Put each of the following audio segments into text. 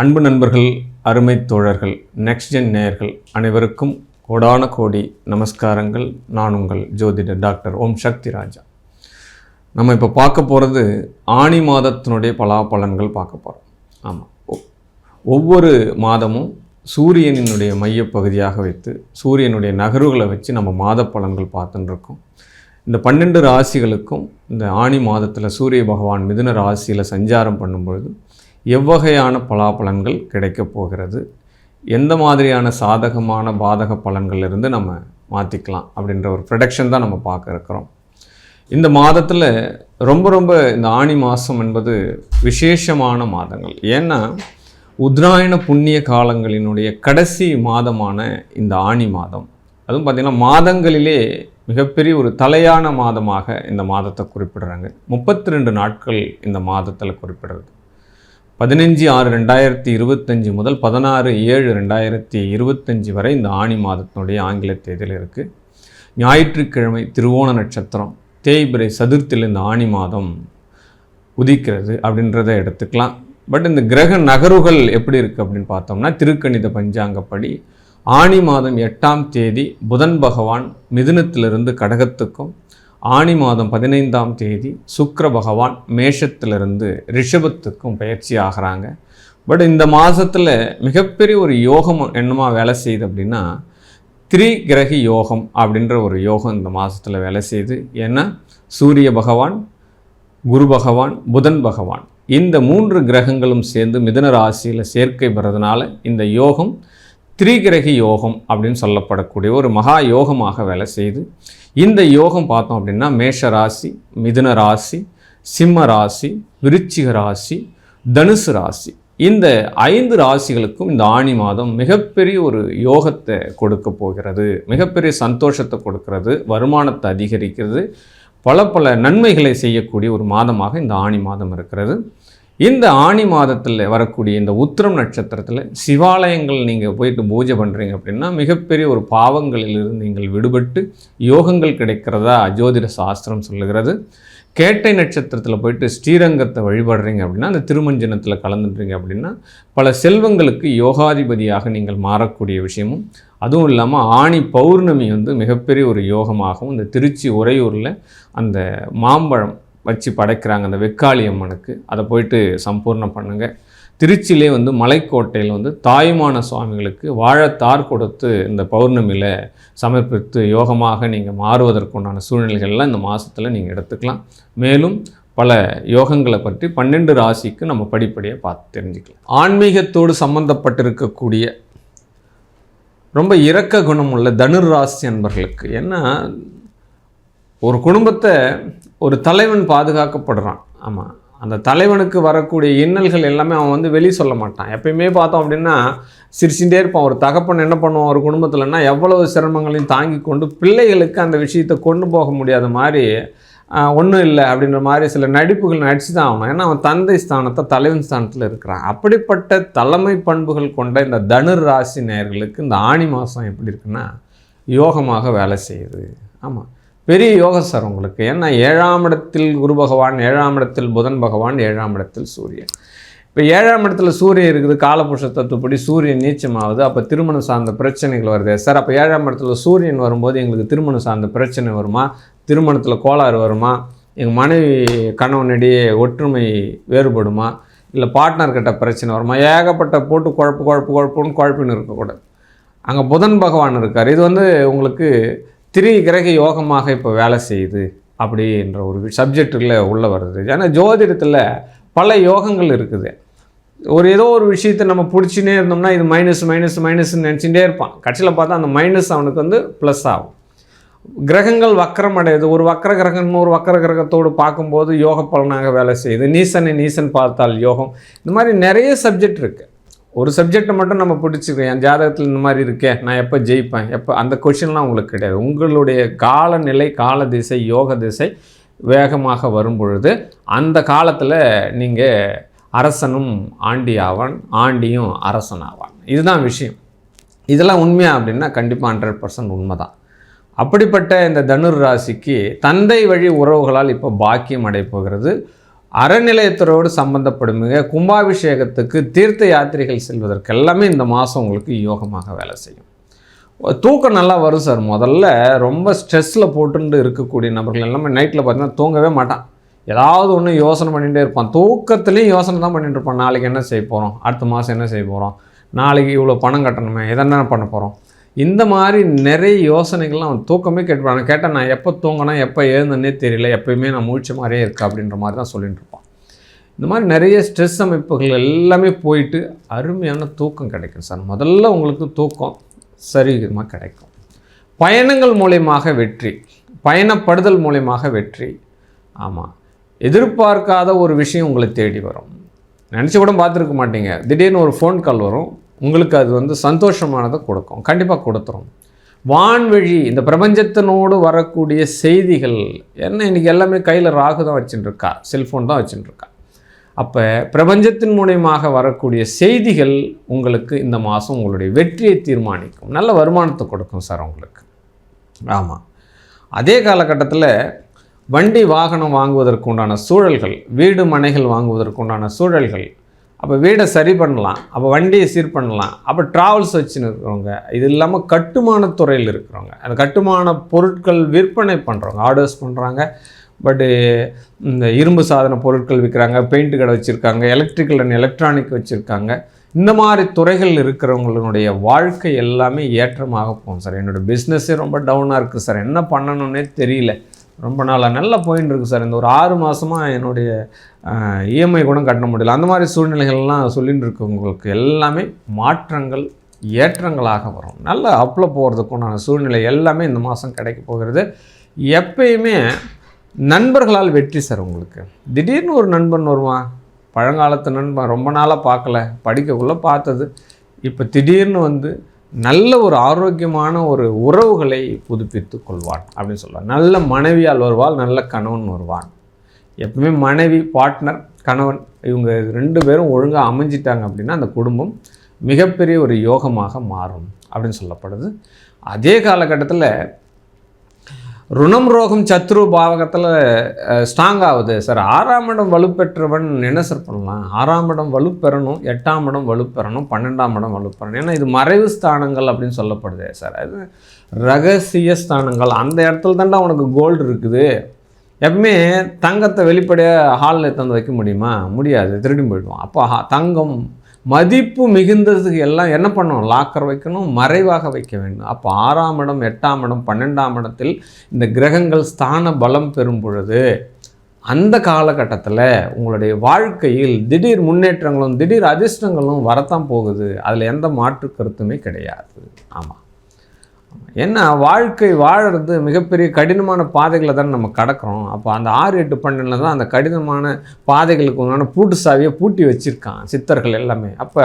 அன்பு நண்பர்கள் அருமை தோழர்கள் நெக்ஸ்ட் ஜென் நேயர்கள் அனைவருக்கும் கோடான கோடி நமஸ்காரங்கள். நான் உங்கள் ஜோதிடர் டாக்டர் ஓம் சக்தி ராஜா. நம்ம இப்போ பார்க்க போகிறது ஆணி மாதத்தினுடைய பலாபலன்கள் பார்க்க போகிறோம் ஆமாம் ஒவ்வொரு மாதமும் சூரியனினுடைய மையப்பகுதியாக வைத்து சூரியனுடைய நகர்வுகளை வச்சு நம்ம மாத பலன்கள் பார்த்துன்னு இருக்கோம். இந்த பன்னெண்டு ராசிகளுக்கும் இந்த ஆணி மாதத்தில் சூரிய பகவான் மிதுன ராசியில் சஞ்சாரம் பண்ணும்பொழுது எவ்வகையான பலாபலன்கள் கிடைக்கப் போகிறது? எந்த மாதிரியான சாதகமான பாதக பலன்கள்லேருந்து நம்ம மாற்றிக்கலாம் அப்படின்ற ஒரு ப்ரொடக்ஷன் தான் நம்ம பார்க்க இருக்கிறோம். இந்த மாதத்தில் ரொம்ப ரொம்ப இந்த ஆணி மாதம் என்பது விசேஷமான மாதங்கள். ஏன்னா உத்ராயண புண்ணிய காலங்களினுடைய கடைசி மாதமான இந்த ஆணி மாதம். அதுவும் பார்த்திங்கன்னா மாதங்களிலே மிகப்பெரிய ஒரு தலையான மாதமாக இந்த மாதத்தை குறிப்பிடுறாங்க. முப்பத்தி ரெண்டு நாட்கள் இந்த மாதத்தில் குறிப்பிடுறது. பதினஞ்சு ஆறு ரெண்டாயிரத்தி இருபத்தஞ்சி முதல் பதினாறு ஏழு ரெண்டாயிரத்தி இருபத்தஞ்சி வரை இந்த ஆணி மாதத்தினுடைய ஆங்கில தேதியில் இருக்குது ஞாயிற்றுக்கிழமை திருவோண நட்சத்திரம் தேய்பிரை சதுர்த்தியில் இந்த ஆணி மாதம் உதிக்கிறது அப்படின்றத எடுத்துக்கலாம். பட் இந்த கிரக நகர்வுகள் எப்படி இருக்குது அப்படின்னு பார்த்தோம்னா திருக்கணித பஞ்சாங்கப்படி ஆணி மாதம் எட்டாம் தேதி புதன் பகவான் மிதுனத்திலிருந்து கடகத்துக்கும் ஆணி மாதம் பதினைந்தாம் தேதி சுக்கர பகவான் மேஷத்திலிருந்து ரிஷபத்துக்கும் பயிற்சி ஆகிறாங்க. பட் இந்த மாதத்தில் மிகப்பெரிய ஒரு யோகம் என்னமா வேலை செய்யுது அப்படின்னா திரிகிரகி கிரகி யோகம் அப்படின்ற ஒரு யோகம் இந்த மாதத்தில் வேலை செய்யுது. ஏன்னா சூரிய பகவான் குரு பகவான் புதன் பகவான் இந்த மூன்று கிரகங்களும் சேர்ந்து மிதன ராசியில் சேர்க்கை பெறதுனால இந்த யோகம் திரிகிரகி யோகம் அப்படின்னு சொல்லப்படக்கூடிய ஒரு மகா யோகமாக வேலை செய்யுது. இந்த யோகம் பார்த்தோம் அப்படின்னா மேஷ ராசி மிதுன ராசி சிம்ம ராசி விருச்சிக ராசி தனுசு ராசி. இந்த ஐந்து ராசிகளுக்கும் இந்த ஆணி மாதம் மிகப்பெரிய ஒரு யோகத்தை கொடுக்க போகிறது. மிகப்பெரிய சந்தோஷத்தை கொடுக்கிறது. வருமானத்தை அதிகரிக்கிறது. பல பல நன்மைகளை செய்யக்கூடிய ஒரு மாதமாக இந்த ஆணி மாதம் இருக்கிறது. இந்த ஆணி மாதத்தில் வரக்கூடிய இந்த உத்திரம் நட்சத்திரத்தில் சிவாலயங்கள் நீங்கள் போயிட்டு பூஜை பண்ணுறீங்க அப்படின்னா மிகப்பெரிய ஒரு பாவங்களிலிருந்து நீங்கள் விடுபட்டு யோகங்கள் கிடைக்கிறதா ஜோதிட சாஸ்திரம் சொல்லுகிறது. கேட்டை நட்சத்திரத்தில் போயிட்டு ஸ்ரீரங்கத்தை வழிபடுறீங்க அப்படின்னா அந்த திருமஞ்சனத்தில் கலந்துடுறீங்க அப்படின்னா பல செல்வங்களுக்கு யோகாதிபதியாக நீங்கள் மாறக்கூடிய விஷயமும் அதுவும் இல்லாமல் ஆணி பௌர்ணமி வந்து மிகப்பெரிய ஒரு யோகமாகவும் இந்த திருச்சி உறையூரில் அந்த மாம்பழம் வச்சு படைக்கிறாங்க அந்த வெக்காளி அம்மனுக்கு. அதை போயிட்டு சம்பூர்ணம் பண்ணுங்கள் திருச்சியிலே வந்து மலைக்கோட்டையில் வந்து தாயுமான சுவாமிகளுக்கு வாழத்தார் கொடுத்து இந்த பௌர்ணமியில் சமர்ப்பித்து யோகமாக நீங்கள் மாறுவதற்குண்டான சூழ்நிலைகள்லாம் இந்த மாதத்தில் நீங்கள் எடுத்துக்கலாம். மேலும் பல யோகங்களை பற்றி பன்னெண்டு ராசிக்கு நம்ம படிப்படியாக பார்த்து தெரிஞ்சுக்கலாம். ஆன்மீகத்தோடு சம்மந்தப்பட்டிருக்கக்கூடிய ரொம்ப இரக்க குணம் உள்ள தனுர் ராசி அன்பர்களுக்கு ஏன்னா ஒரு குடும்பத்தை ஒரு தலைவன் பாதுகாக்கப்படுறான். ஆமாம் அந்த தலைவனுக்கு வரக்கூடிய இன்னல்கள் எல்லாமே அவன் வந்து வெளியே சொல்ல மாட்டான். எப்பயுமே பார்த்தோம் அப்படின்னா சிரிச்சுட்டே இருப்பான். ஒரு தகப்பன் என்ன பண்ணுவான்? ஒரு குடும்பத்தில்னா எவ்வளவு சிரமங்களையும் தாங்கி கொண்டு பிள்ளைகளுக்கு அந்த விஷயத்தை கொண்டு போக முடியாத மாதிரி ஒன்றும் இல்லை அப்படின்ற மாதிரி சில நடிப்புகள் நடித்து தான் ஆகணும். ஏன்னா அவன் தந்தை ஸ்தானத்தை தலைவன் ஸ்தானத்தில் இருக்கிறான். அப்படிப்பட்ட தலைமை பண்புகள் கொண்ட இந்த தனுர் ராசி நேயர்களுக்கு இந்த ஆணி மாதம் எப்படி இருக்குன்னா யோகமாக வேலை செய்யுது. ஆமாம் பெரிய யோக சார் உங்களுக்கு. ஏன்னா ஏழாம் இடத்தில் குரு பகவான் ஏழாம் இடத்தில் புதன் பகவான் ஏழாம் இடத்தில் சூரியன். இப்போ ஏழாம் இடத்துல சூரியன் இருக்குது காலபுருஷ தத்துவப்படி சூரியன் நீச்சமாகுது அப்போ திருமணம் சார்ந்த பிரச்சனைகள் வருது. சார் அப்போ ஏழாம் இடத்துல சூரியன் வரும்போது எங்களுக்கு திருமணம் சார்ந்த பிரச்சனை வருமா? திருமணத்தில் கோளாறு வருமா? எங்கள் மனைவி கணவனிடையே ஒற்றுமை வேறுபடுமா? இல்லை பார்ட்னர்கிட்ட பிரச்சனை வருமா? ஏகப்பட்ட போட்டு குழப்பு குழப்பு குழப்புன்னு குழப்பின்னு இருக்கக்கூடாது. அங்கே புதன் பகவான் இருக்கார். இது வந்து உங்களுக்கு திரு கிரக யோகமாக இப்போ வேலை செய்யுது அப்படின்ற ஒரு சப்ஜெக்டில் உள்ளே வருது. ஏன்னா ஜோதிடத்தில் பல யோகங்கள் இருக்குது. ஒரு ஏதோ ஒரு விஷயத்தை நம்ம பிடிச்சினே இருந்தோம்னா இது மைனஸ் மைனஸ் மைனஸ்ன்னு நினச்சிட்டே இருப்பான். கட்சியில் பார்த்தா அந்த மைனஸ் அவனுக்கு வந்து ப்ளஸ் ஆகும். கிரகங்கள் வக்கரம் அடையுது. ஒரு வக்கர கிரகம் ஒரு வக்கர கிரகத்தோடு பார்க்கும்போது யோக பலனாக வேலை செய்யுது. நீசனை நீசன் பார்த்தால் யோகம். இந்த மாதிரி நிறைய சப்ஜெக்ட் இருக்குது ஒரு சப்ஜெக்டை மட்டும் நம்ம பிடிச்சிக்கோம் என் ஜாதகத்தில் இந்த மாதிரி இருக்கே நான் எப்போ ஜெயிப்பேன் எப்போ அந்த கொஷின்லாம் உங்களுக்கு கிடையாது. உங்களுடைய காலநிலை கால திசை யோக திசை வேகமாக வரும் பொழுது அந்த காலத்தில் நீங்கள் அரசனும் ஆண்டி ஆவான் ஆண்டியும் அரசன் ஆவான் இதுதான் விஷயம். இதெல்லாம் உண்மையா அப்படின்னா கண்டிப்பாக ஹண்ட்ரட் பர்சன்ட் உண்மை தான் அப்படிப்பட்ட இந்த தனுர் ராசிக்கு தந்தை வழி உறவுகளால் இப்போ பாக்கியம் அடைப்போகிறது அறநிலையத்துறையோடு சம்பந்தப்படும் மிக கும்பாபிஷேகத்துக்கு தீர்த்த யாத்திரைகள் செல்வதற்கு எல்லாமே இந்த மாதம் உங்களுக்கு யோகமாக வேலை செய்யும். தூக்கம் நல்லா வரும் சார். முதல்ல ரொம்ப ஸ்ட்ரெஸ்ஸில் போட்டுட்டு இருக்கக்கூடிய நபர்கள் எல்லாமே நைட்டில் பார்த்தீங்கன்னா தூங்கவே மாட்டான். ஏதாவது ஒன்று யோசனை பண்ணிகிட்டே இருப்பான். தூக்கத்துலேயும் யோசனை தான் பண்ணிகிட்டு இருப்பான். நாளைக்கு என்ன செய்ய போகிறோம் அடுத்த மாதம் என்ன செய்ய போகிறோம் நாளைக்கு இவ்வளோ பணம் கட்டணுமே எதென்ன பண்ண போகிறோம் இந்த மாதிரி நிறைய யோசனைகள்லாம் அவன் தூக்கமே கேட்டுப்பான் கேட்டால் நான் எப்போ தூங்கினா எப்போ எழுந்தனே தெரியல. எப்பயுமே நான் முழிச்ச மாதிரியே இருக்கா அப்படின்ற மாதிரி தான் சொல்லிட்டு இருப்பான். இந்த மாதிரி நிறைய ஸ்ட்ரெஸ் அமைப்புகள் எல்லாமே போயிட்டு அருமையான தூக்கம் கிடைக்கும் சார். முதல்ல உங்களுக்கு தூக்கம் சரிவிதமாக கிடைக்கும். பயணங்கள் மூலயமாக வெற்றி பயணப்படுதல் மூலயமாக வெற்றி. ஆமாம் எதிர்பார்க்காத ஒரு விஷயம் உங்களை தேடி வரும். நினச்சி கூட பார்த்துருக்க மாட்டீங்க. திடீர்னு ஒரு ஃபோன் கால் வரும். உங்களுக்கு அது வந்து சந்தோஷமானதை கொடுக்கும். கண்டிப்பாக கொடுத்துரும். வான்வழி இந்த பிரபஞ்சத்தினோடு வரக்கூடிய செய்திகள் என்ன இன்றைக்கி எல்லாமே கையில் ராகு தான் வச்சுட்டு இருக்கா செல்ஃபோன் தான் வச்சுட்டு இருக்கா அப்போ பிரபஞ்சத்தின் மூலியமாக வரக்கூடிய செய்திகள் உங்களுக்கு இந்த மாதம் உங்களுடைய வெற்றியை தீர்மானிக்கும். நல்ல வருமானத்தை கொடுக்கும் சார் உங்களுக்கு. ஆமாம் அதே காலகட்டத்தில் வண்டி வாகனம் வாங்குவதற்குண்டான சூழல்கள் வீடு மனைகள் வாங்குவதற்குண்டான சூழல்கள் அப்போ வீடை சரி பண்ணலாம் அப்போ வண்டியை சீர் பண்ணலாம் அப்போ ட்ராவல்ஸ் வச்சுன்னு இருக்கிறவங்க இது இல்லாமல் கட்டுமான துறையில் இருக்கிறவங்க அந்த கட்டுமான பொருட்கள் விற்பனை பண்ணுறவங்க ஆர்டர்ஸ் பண்ணுறாங்க பட்டு இந்த இரும்பு சாதன பொருட்கள் விற்கிறாங்க பெயிண்ட் கடை வச்சுருக்காங்க எலக்ட்ரிக்கல் அண்ட் எலக்ட்ரானிக் வச்சுருக்காங்க இந்த மாதிரி துறைகள் இருக்கிறவங்களுடைய வாழ்க்கை எல்லாமே ஏற்றமாக போகும் சார் என்னோடய பிஸ்னஸே ரொம்ப டவுனாக இருக்குது சார் என்ன பண்ணணுன்னே தெரியல. ரொம்ப நாளாக நல்லா போயின்னு இருக்குது சார். இந்த ஒரு ஆறு மாதமாக என்னுடைய இஎம்ஐ கூட கட்ட முடியல. அந்த மாதிரி சூழ்நிலைகள்லாம் சொல்லிட்டு இருக்கவங்களுக்கு எல்லாமே மாற்றங்கள் ஏற்றங்களாக வரும். நல்லா அப்பில் போகிறதுக்குண்டான சூழ்நிலை எல்லாமே இந்த மாதம் கிடைக்க போகிறது. எப்பயுமே நண்பர்களால் வெற்றி சார் உங்களுக்கு. திடீர்னு ஒரு நண்பன் வருவான். பழங்காலத்து நண்பன் ரொம்ப நாளாக பார்க்கல. படிக்கக்குள்ளே பார்த்தது. இப்போ திடீர்னு வந்து நல்ல ஒரு ஆரோக்கியமான ஒரு உறவுகளை புதுப்பித்து கொள்வான் அப்படின்னு சொல்லுவார் நல்ல மனைவியால் வருவாள் நல்ல கணவன் வருவான். எப்பவுமே மனைவி பார்ட்னர் கணவன் இவங்க ரெண்டு பேரும் ஒழுங்காக அமைஞ்சிட்டாங்க அப்படின்னா அந்த குடும்பம் மிகப்பெரிய ஒரு யோகமாக மாறும் அப்படின்னு சொல்லப்படுது. அதே காலகட்டத்தில் ருணம் ரோகம் சத்ரு பாவகத்தில் ஸ்ட்ராங் ஆகுது. சார் ஆறாம் இடம் வலுப்பெற்றவன் என்ன சார் பண்ணலாம்? ஆறாம் இடம் வலுப்பெறணும் எட்டாம் இடம் வலுப்பெறணும் பன்னெண்டாம் இடம் வலுப்பெறணும். ஏன்னா இது மறைவு ஸ்தானங்கள் அப்படின்னு சொல்லப்படுது சார். அது ரகசிய ஸ்தானங்கள். அந்த இடத்துல தாண்டா உனக்கு கோல்டு இருக்குது. எப்பவுமே தங்கத்தை வெளிப்படையாக ஹாலில் தந்து வைக்க முடியுமா? முடியாது. திருடி போயிடுவோம் அப்போ தங்கம் மதிப்பு மிகுந்ததுக்கு எல்லாம் என்ன பண்ணணும்? லாக்கர் வைக்கணும் மறைவாக வைக்க வேண்டும். அப்போ ஆறாம் இடம் எட்டாம் இடம் பன்னெண்டாம் இடத்தில் இந்த கிரகங்கள் ஸ்தான பலம் பெறும் பொழுது அந்த காலகட்டத்தில் உங்களுடைய வாழ்க்கையில் திடீர் முன்னேற்றங்களும் திடீர் அதிர்ஷ்டங்களும் வரத்தான் போகுது. அதில் எந்த மாற்று கருத்துமே கிடையாது. ஆமாம் ஏன்னா வாழ்க்கை வாழறது மிகப்பெரிய கடினமான பாதைகளை தானே நம்ம கடக்கிறோம். அப்போ அந்த ஆறு எட்டு பன்னெண்டில் தான் அந்த கடினமான பாதைகளுக்கு உண்டான பூட்டு சாவியை பூட்டி வச்சுருக்கான் சித்தர்கள் எல்லாமே. அப்போ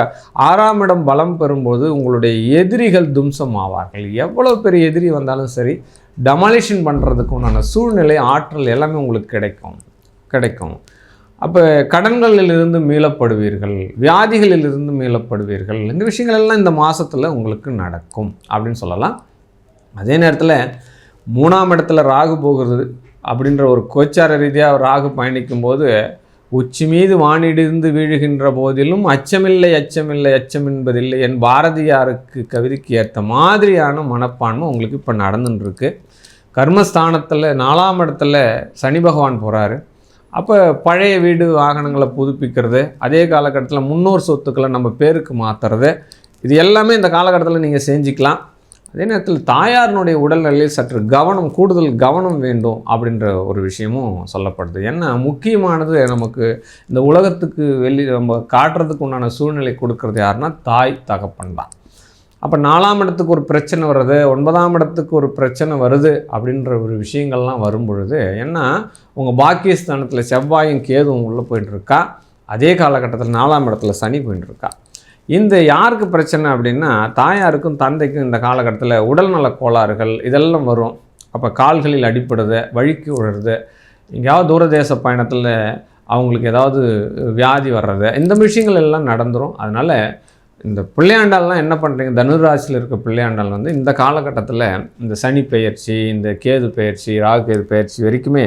ஆறாம் இடம் பலம் பெறும்போது உங்களுடைய எதிரிகள் தும்சம் ஆவார்கள் எவ்வளோ பெரிய எதிரி வந்தாலும் சரி டமாலிஷன் பண்ணுறதுக்கு உண்டான சூழ்நிலை ஆற்றல் எல்லாமே உங்களுக்கு கிடைக்கும். கிடைக்கும். அப்போ கடன்களிலிருந்து மீளப்படுவீர்கள் வியாதிகளிலிருந்து மீளப்படுவீர்கள். இந்த விஷயங்கள் எல்லாம் இந்த மாதத்தில் உங்களுக்கு நடக்கும் அப்படின்னு சொல்லலாம். அதே நேரத்தில் மூணாம் இடத்துல ராகு போகிறது அப்படின்ற ஒரு கோச்சார ரீதியாக ராகு பயணிக்கும் போது உச்சி மீது வானிடிந்து வீழுகின்ற போதிலும் அச்சமில்லை அச்சமில்லை அச்சம் என்பதில்லை என் பாரதியாருக்கு கவிதைக்கு ஏற்ற மாதிரியான மனப்பான்மை உங்களுக்கு இப்போ நடந்துட்டுருக்கு கர்மஸ்தானத்தில் நாலாம் இடத்துல சனி பகவான் போகிறாரு அப்போ பழைய வீடு வாகனங்களை புதுப்பிக்கிறது அதே காலகட்டத்தில் முன்னோர் சொத்துக்களை நம்ம பேருக்கு மாற்றுறது இது எல்லாமே இந்த காலகட்டத்தில் நீங்கள் செஞ்சுக்கலாம். அதே நேரத்தில் தாயாரினுடைய உடல்நிலையில் சற்று கவனம் கூடுதல் கவனம் வேண்டும் அப்படின்ற ஒரு விஷயமும் சொல்லப்படுது. ஏன்னா முக்கியமானது? நமக்கு இந்த உலகத்துக்கு வெளி நம்ம காட்டுறதுக்கு உண்டான சூழ்நிலை கொடுக்கறது யாருன்னா தாய் தகப்பன் தான். அப்போ நாலாம் இடத்துக்கு ஒரு பிரச்சனை வருது ஒன்பதாம் இடத்துக்கு ஒரு பிரச்சனை வருது அப்படின்ற ஒரு விஷயங்கள்லாம் வரும் பொழுது ஏன்னா உங்கள் பாக்கியஸ்தானத்தில் செவ்வாயும் கேதுவும் உள்ளே போயிட்டுருக்கா அதே காலகட்டத்தில் நாலாம் இடத்துல சனி போயிட்டுருக்கா இந்த யாருக்கு பிரச்சனை அப்படின்னா தாயாருக்கும் தந்தைக்கும் இந்த காலகட்டத்தில் உடல்நல கோளாறுகள் இதெல்லாம் வரும். அப்போ கால்களில் அடிப்படுது வழுக்கி விழுறது எங்கேயாவது தூரதேச பயணத்தில் அவங்களுக்கு ஏதாவது வியாதி வர்றது இந்த விஷயங்கள் எல்லாம் நடந்துடும் அதனால் இந்த பிள்ளையாண்டால்லாம் என்ன பண்ணுறீங்க தனுராசியில் இருக்க பிள்ளையாண்டால் வந்து இந்த காலகட்டத்தில் இந்த சனி பெயர்ச்சி இந்த கேது பெயர்ச்சி ராகு கேது பெயர்ச்சி வரைக்குமே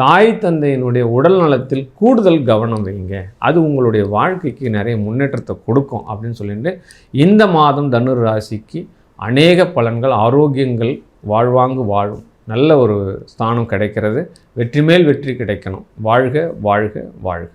தாய் தந்தையினுடைய உடல் நலத்தில் கூடுதல் கவனம் வைங்க. அது உங்களுடைய வாழ்க்கைக்கு நிறைய முன்னேற்றத்தை கொடுக்கும் அப்படின்னு சொல்லிட்டு இந்த மாதம் தனுர் ராசிக்கு அநேக பலன்கள் ஆரோக்கியங்கள் வாழ்வாங்கு வாழும். நல்ல ஒரு ஸ்தானம் கிடைக்கிறது. வெற்றி மேல் வெற்றி கிடைக்கணும். வாழ்க வாழ்க வாழ்க.